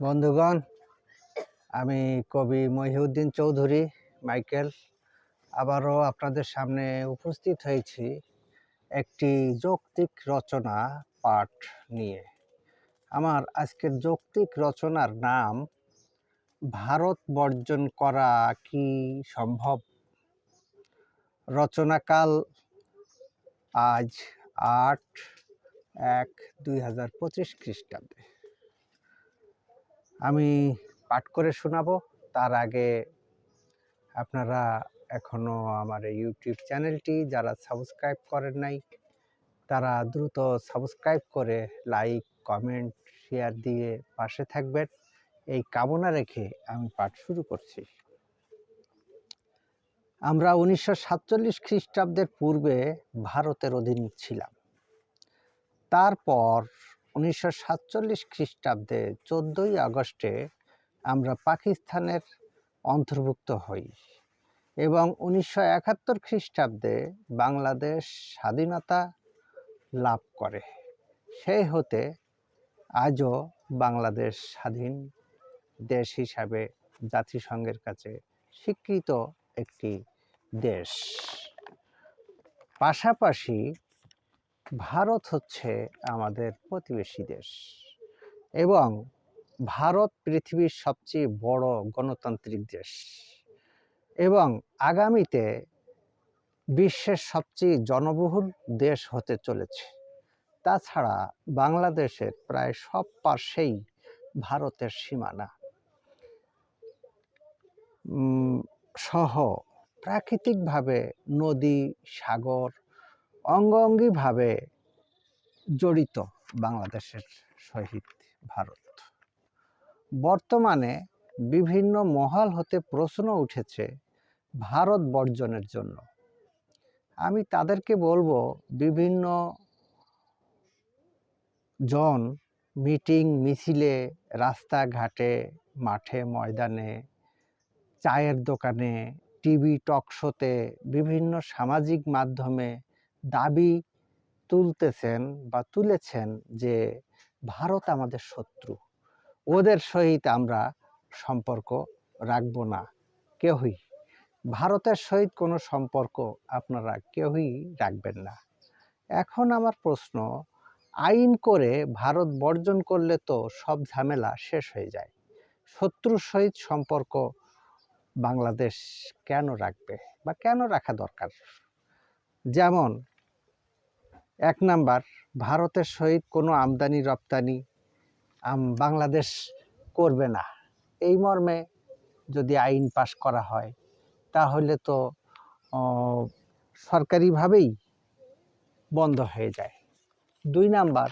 বন্ধুগণ, আমি কবি মহিউদ্দিন চৌধুরী, মাইকেল। আবারও আপনাদের সামনে উপস্থিত হয়েছি একটি যৌক্তিক রচনা পাঠ নিয়ে। আমার আজকের যৌক্তিক রচনার নাম, ভারত বর্জন করা কি সম্ভব? রচনাকাল আজ আট এক দুই হাজার পঁচিশ খ্রিস্টাব্দে। আমি পাঠ করে শোনাবো। তার আগে আপনারা এখনও আমার ইউটিউব চ্যানেলটি যারা সাবস্ক্রাইব করেন নাই, তারা দ্রুত সাবস্ক্রাইব করে লাইক, কমেন্ট, শেয়ার দিয়ে পাশে থাকবেন। এই কামনা রেখে আমি পাঠ শুরু করছি। আমরা উনিশশো সাতচল্লিশ খ্রিস্টাব্দের পূর্বে ভারতের অধীন ছিলাম। তারপর উনিশশো সাতচল্লিশ খ্রিস্টাব্দে চোদ্দোই আগস্টে আমরা পাকিস্তানের অন্তর্ভুক্ত হই এবং উনিশশো একাত্তর খ্রিস্টাব্দে বাংলাদেশ স্বাধীনতা লাভ করে। সেই হতে আজও বাংলাদেশ স্বাধীন দেশ হিসাবে জাতিসংঘের কাছে স্বীকৃত একটি দেশ। পাশাপাশি ভারত হচ্ছে আমাদের প্রতিবেশী দেশ। এবং ভারত পৃথিবীর সবচেয়ে বড় গণতান্ত্রিক দেশ। এবং আগামীতে বিশ্বের সবচেয়ে জনবহুল দেশ হতে চলেছে। তাছাড়া বাংলাদেশের প্রায় সব পাশেই ভারতের সীমানা। সহ প্রাকৃতিকভাবে নদী, সাগর অঙ্গাঙ্গিভাবে জড়িত বাংলাদেশের সহিত ভারত। বর্তমানে বিভিন্ন মহল হতে প্রশ্ন উঠেছে ভারত বর্জনের জন্য। আমি তাদেরকে বলব, বিভিন্ন জন মিটিং, মিছিলে, রাস্তাঘাটে, মাঠে, ময়দানে, চায়ের দোকানে, টিভি টক শোতে, বিভিন্ন সামাজিক মাধ্যমে দাবি তুলতেছেন বা তুলেছেন যে ভারত আমাদের শত্রু, ওদের সহিত আমরা সম্পর্ক রাখব না কেউই। ভারতের সহিত কোনো সম্পর্ক আপনারা কেউই রাখবেন না। এখন আমার প্রশ্ন, আইন করে ভারত বর্জন করলে তো সব ঝামেলা শেষ হয়ে যায়। শত্রুর সহিত সম্পর্ক বাংলাদেশ কেন রাখবে বা কেন রাখা দরকার? যেমন এক নাম্বার, ভারতের সহিত কোনো আমদানি, রপ্তানি বাংলাদেশ করবে না। এই মর্মে যদি আইন পাশ করা হয়, তাহলে তো সরকারিভাবেই বন্ধ হয়ে যায়। দুই নাম্বার,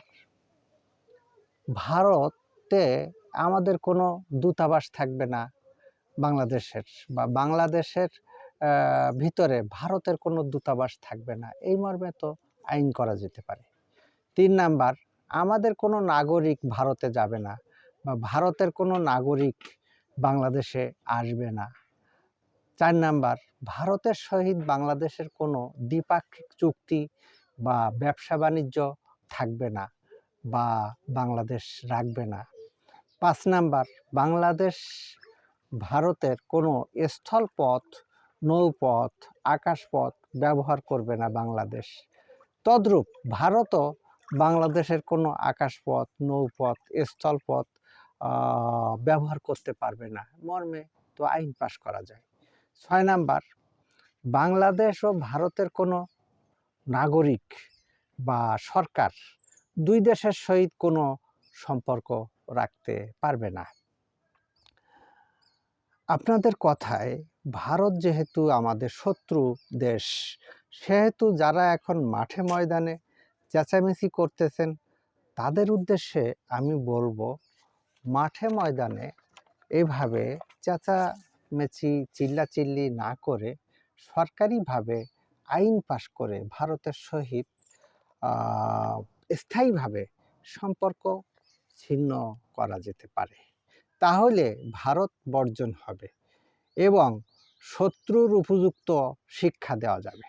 ভারতে আমাদের কোনো দূতাবাস থাকবে না বাংলাদেশের বা বাংলাদেশের ভিতরে ভারতের কোনো দূতাবাস থাকবে না। এই মর্মে তো আইন করা যেতে পারে। তিন নাম্বার, আমাদের কোনো নাগরিক ভারতে যাবে না বা ভারতের কোনো নাগরিক বাংলাদেশে আসবে না। চার নাম্বার, ভারতের সহিত বাংলাদেশের কোনো দ্বিপাক্ষিক চুক্তি বা ব্যবসা বাণিজ্য থাকবে না বা বাংলাদেশ রাখবে না। পাঁচ নাম্বার, বাংলাদেশ ভারতের কোনো স্থলপথ, নৌপথ, আকাশপথ ব্যবহার করবে না বাংলাদেশ। তদ্রূপ ভারতও বাংলাদেশের কোনো আকাশপথ, নৌপথ, স্থলপথ ব্যবহার করতে পারবে না। মর্মে তো আইন পাশ করা যায়। ছয় নাম্বার, বাংলাদেশ ও ভারতের কোনো নাগরিক বা সরকার দুই দেশের সহিত কোনো সম্পর্ক রাখতে পারবে না। আপনাদের কথায় ভারত যেহেতু আমাদের শত্রু দেশ সেহেতু যারা এখন মাঠে ময়দানে চেঁচামেচি করতেছেন, তাদের উদ্দেশ্যে আমি বলব, মাঠে ময়দানে এভাবে চেঁচামেচি, চিল্লাচিল্লি না করে সরকারিভাবে আইন পাশ করে ভারতের সহিত স্থায়ীভাবে সম্পর্ক ছিন্ন করা যেতে পারে। তাহলে ভারত বর্জন হবে এবং শত্রুর উপযুক্ত শিক্ষা দেওয়া যাবে।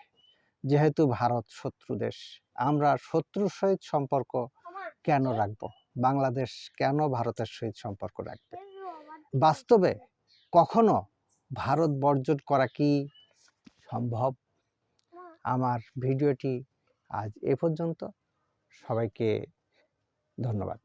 যেহেতু ভারত শত্রু দেশ আমরা শত্রুর সহিত সম্পর্ক কেন রাখব? বাংলাদেশ কেন ভারতের সহিত সম্পর্ক রাখবে? বাস্তবে কখনো ভারত বর্জন করা কি সম্ভব? আমার ভিডিওটি আজ এ পর্যন্ত। সবাইকে ধন্যবাদ।